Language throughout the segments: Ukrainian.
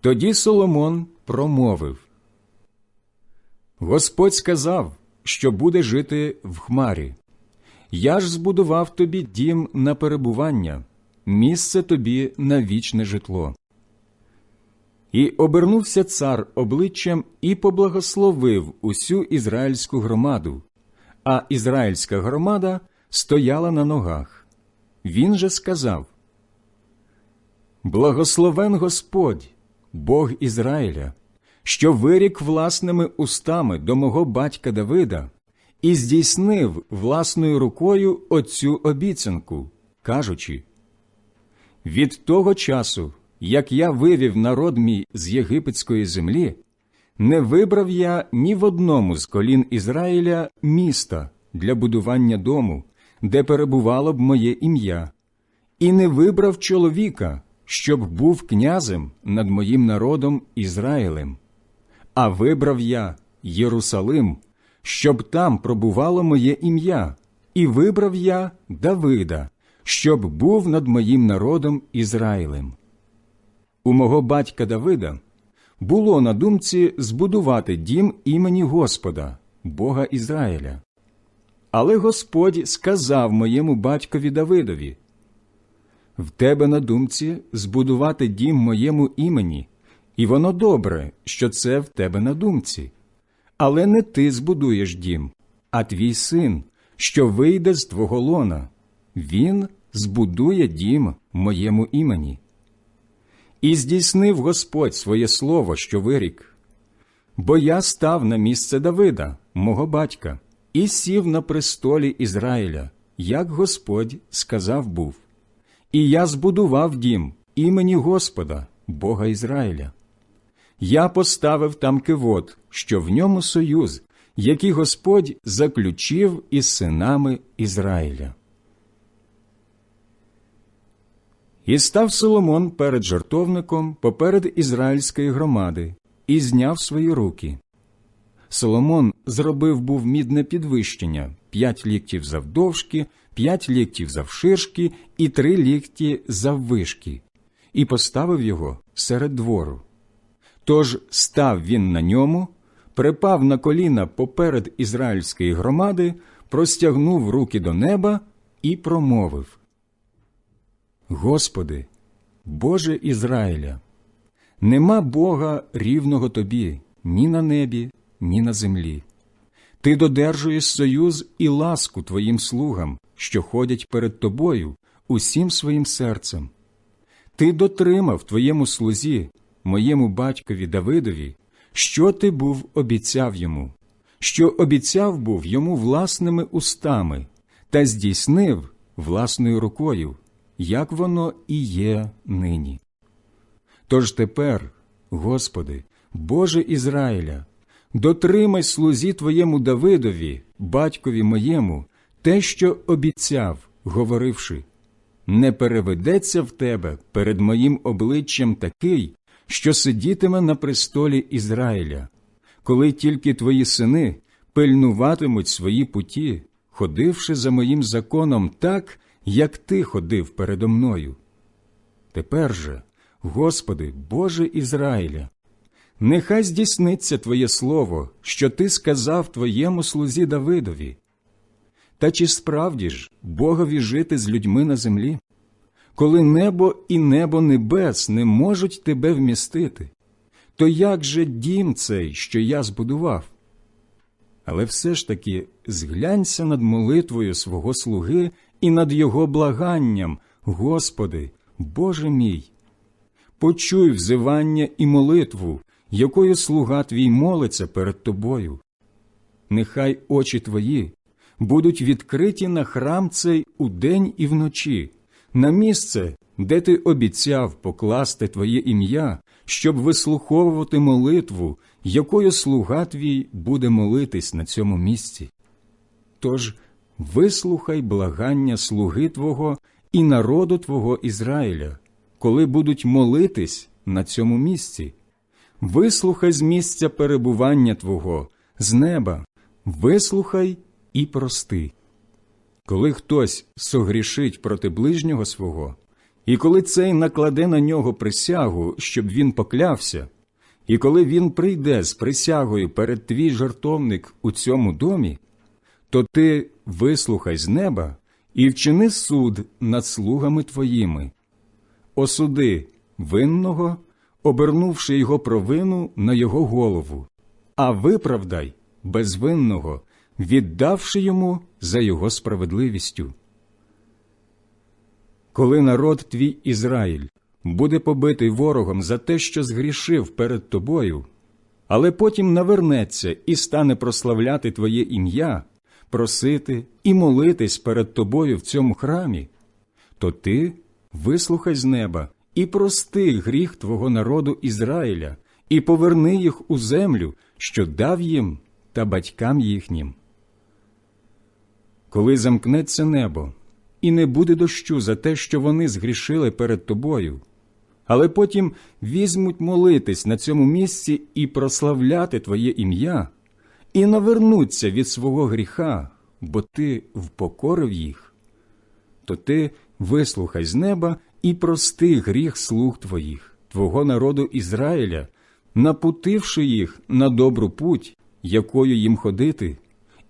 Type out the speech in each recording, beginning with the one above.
Тоді Соломон промовив Господь сказав, що буде жити в хмарі. Я ж збудував тобі дім на перебування, місце тобі на вічне житло. І обернувся цар обличчям і поблагословив усю ізраїльську громаду, а ізраїльська громада стояла на ногах. Він же сказав Благословен Господь, Бог Ізраїля, що вирік власними устами до мого батька Давида і здійснив власною рукою оцю обіцянку, кажучи від того часу, як я вивів народ мій з єгипетської землі, не вибрав я ні в одному з колін Ізраїля міста для будування дому, де перебувало б моє ім'я, і не вибрав чоловіка, щоб був князем над моїм народом Ізраїлем, а вибрав я Єрусалим, щоб там пробувало моє ім'я, і вибрав я Давида, щоб був над моїм народом Ізраїлем. У мого батька Давида було на думці збудувати дім імені Господа, Бога Ізраїля. Але Господь сказав моєму батькові Давидові в тебе на думці збудувати дім моєму імені, і воно добре, що це в тебе на думці. Але не ти збудуєш дім, а твій син, що вийде з твого лона. Він збудує дім моєму імені. І здійснив Господь своє слово, що вирік. Бо я став на місце Давида, мого батька, і сів на престолі Ізраїля, як Господь сказав був. І я збудував дім імені Господа, Бога Ізраїля. Я поставив там кивот, що в ньому союз, який Господь заключив із синами Ізраїля. І став Соломон перед жартовником поперед ізраїльської громади і зняв свої руки. Соломон зробив був мідне підвищення п'ять ліктів завдовжки, п'ять ліктів завширшки і три лікті заввишки, і поставив його серед двору. Тож став він на ньому, припав на коліна поперед ізраїльської громади, простягнув руки до неба і промовив Господи, Боже Ізраїля, нема Бога рівного тобі ні на небі, ні на землі. Ти додержуєш союз і ласку твоїм слугам, що ходять перед тобою усім своїм серцем. Ти дотримав твоєму слузі, моєму батькові Давидові, що ти був обіцяв йому, що обіцяв був йому власними устами та здійснив власною рукою, як воно і є нині. Тож тепер, Господи, Боже Ізраїля, дотримай слузі твоєму Давидові, батькові моєму, те, що обіцяв, говоривши, не переведеться в тебе перед моїм обличчям такий, що сидітиме на престолі Ізраїля, коли тільки твої сини пильнуватимуть свої путі, ходивши за моїм законом так, як ти ходив передо мною. Тепер же, Господи, Боже Ізраїля, нехай здійсниться Твоє слово, що Ти сказав Твоєму слузі Давидові. Та чи справді ж Богові жити з людьми на землі, коли небо і небо небес не можуть тебе вмістити, то як же дім цей, що я збудував? Але все ж таки зглянься над молитвою свого слуги і над його благанням, Господи, Боже мій. Почуй взивання і молитву, якою слуга твій молиться перед тобою. Нехай очі твої будуть відкриті на храм цей удень і вночі, на місце, де ти обіцяв покласти Твоє ім'я, щоб вислуховувати молитву, якою слуга твій буде молитись на цьому місці. Тож вислухай благання слуги Твого і народу Твого Ізраїля, коли будуть молитись на цьому місці. Вислухай з місця перебування Твого, з неба, вислухай і прости. Коли хтось согрішить проти ближнього свого, І коли цей накладе на нього присягу, щоб він поклявся, і коли він прийде з присягою перед твій жартовник у цьому домі, то ти вислухай з неба і вчини суд над слугами твоїми, осуди винного, обернувши його провину на його голову, а виправдай безвинного, віддавши йому за його справедливістю. Коли народ твій Ізраїль буде побитий ворогом за те, що згрішив перед тобою, але потім навернеться і стане прославляти Твоє ім'я, просити і молитись перед тобою в цьому храмі, то ти вислухай з неба і прости гріх Твого народу Ізраїля, і поверни їх у землю, що дав їм та батькам їхнім. Коли замкнеться небо, і не буде дощу за те, що вони згрішили перед тобою, але потім візьмуть молитись на цьому місці і прославляти Твоє ім'я, і навернуться від свого гріха, бо ти впокорив їх, то ти вислухай з неба і прости гріх слуг твоїх, Твого народу Ізраїля, напутивши їх на добру путь, якою їм ходити,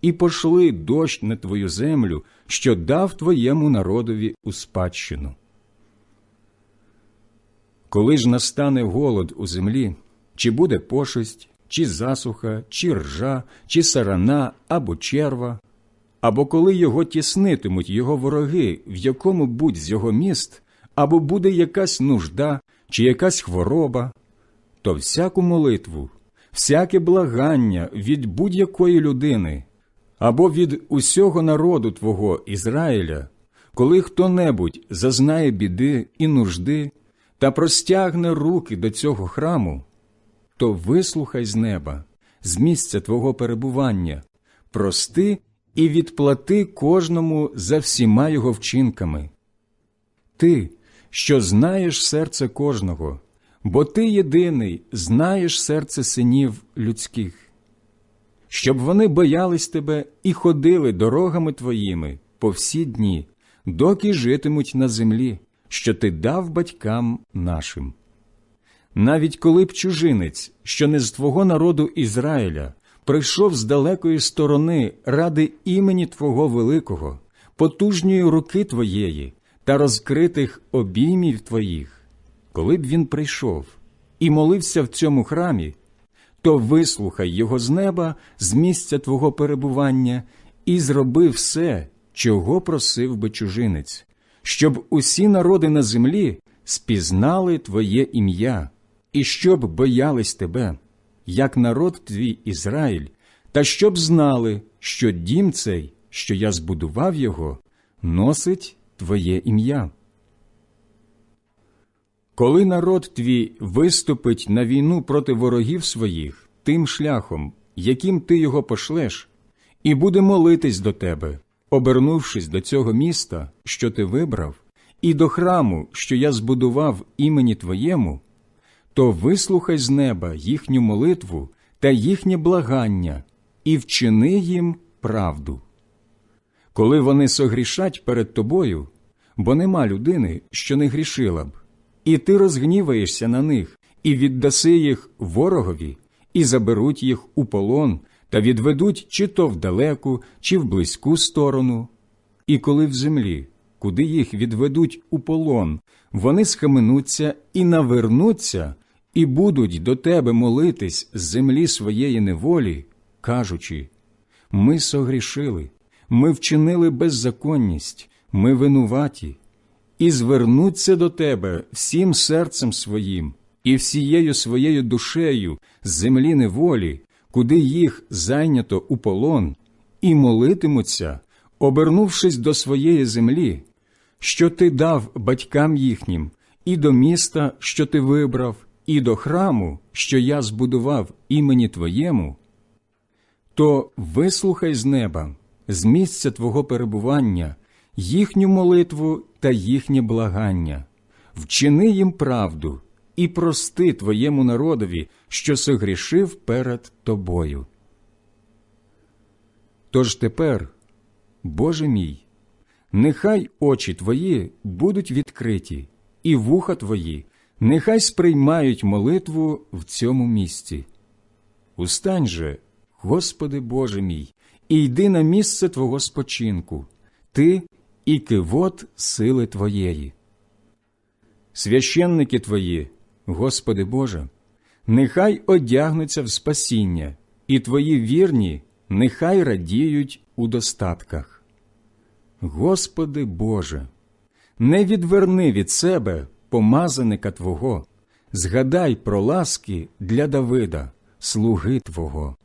і пошли дощ на твою землю, що дав твоєму народові у спадщину. Коли ж настане голод у землі, чи буде пошесть, чи засуха, чи ржа, чи сарана або черва, або коли його тіснитимуть його вороги в якому будь з його міст, або буде якась нужда, чи якась хвороба, то всяку молитву, всяке благання від будь-якої людини або від усього народу Твого Ізраїля, коли хто небудь зазнає біди і нужди та простягне руки до цього храму, то вислухай з неба, з місця Твого перебування, прости і відплати кожному за всіма його вчинками. Ти, що знаєш серце кожного, бо ти єдиний знаєш серце синів людських, щоб вони боялись тебе і ходили дорогами твоїми по всі дні, доки житимуть на землі, що ти дав батькам нашим. Навіть коли б чужинець, що не з твого народу Ізраїля, прийшов з далекої сторони ради імені Твого великого, потужньої руки Твоєї та розкритих обіймів Твоїх, коли б він прийшов і молився в цьому храмі, то вислухай його з неба, з місця Твого перебування, і зроби все, чого просив би чужинець, щоб усі народи на землі спізнали Твоє ім'я, і щоб боялись Тебе, як народ твій Ізраїль, та щоб знали, що дім цей, що я збудував його, носить Твоє ім'я. Коли народ твій виступить на війну проти ворогів своїх тим шляхом, яким ти його пошлеш, і буде молитись до тебе, обернувшись до цього міста, що ти вибрав, і до храму, що я збудував імені Твоєму, то вислухай з неба їхню молитву та їхнє благання і вчини їм правду. Коли вони согрішать перед тобою, бо нема людини, що не грішила б, і ти розгніваєшся на них, і віддаси їх ворогові, і заберуть їх у полон та відведуть чи то в далеку, чи в близьку сторону. І коли в землі, куди їх відведуть у полон, вони схаменуться і навернуться, і будуть до тебе молитись з землі своєї неволі, кажучи ми согрішили, ми вчинили беззаконність, ми винуваті, і звернуться до тебе всім серцем своїм і всією своєю душею з землі неволі, куди їх зайнято у полон, і молитимуться, обернувшись до своєї землі, що ти дав батькам їхнім, і до міста, що ти вибрав, і до храму, що я збудував імені Твоєму, то вислухай з неба, з місця Твого перебування, їхню молитву та їхнє благання, вчини їм правду і прости Твоєму народові, що согрішив перед Тобою. Тож тепер, Боже мій, нехай очі Твої будуть відкриті, і вуха твої нехай сприймають молитву в цьому місці. Устань же, Господи Боже мій, і йди на місце Твого спочинку, Ти і кивот сили Твоєї. Священники Твої, Господи Боже, нехай одягнуться в спасіння, і Твої вірні нехай радіють у достатках. Господи Боже, не відверни від себе помазаника Твого, згадай про ласки для Давида, слуги Твого.